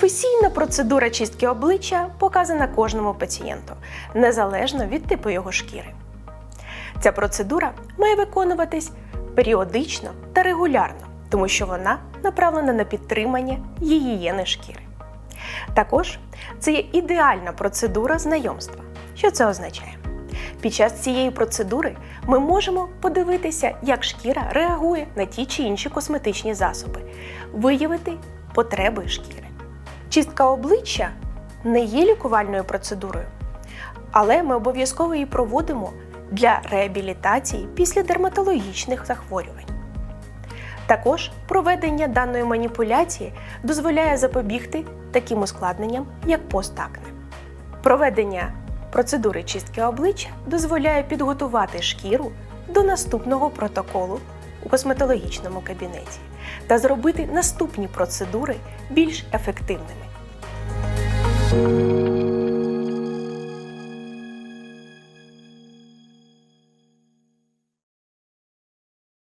Професійна процедура чистки обличчя показана кожному пацієнту, незалежно від типу його шкіри. Ця процедура має виконуватись періодично та регулярно, тому що вона направлена на підтримання гігієни шкіри. Також це є ідеальна процедура знайомства. Що це означає? Під час цієї процедури ми можемо подивитися, як шкіра реагує на ті чи інші косметичні засоби, виявити потреби шкіри. Чистка обличчя не є лікувальною процедурою, але ми обов'язково її проводимо для реабілітації після дерматологічних захворювань. Також проведення даної маніпуляції дозволяє запобігти таким ускладненням, як постакне. Проведення процедури чистки обличчя дозволяє підготувати шкіру до наступного протоколу у косметологічному кабінеті та зробити наступні процедури більш ефективними.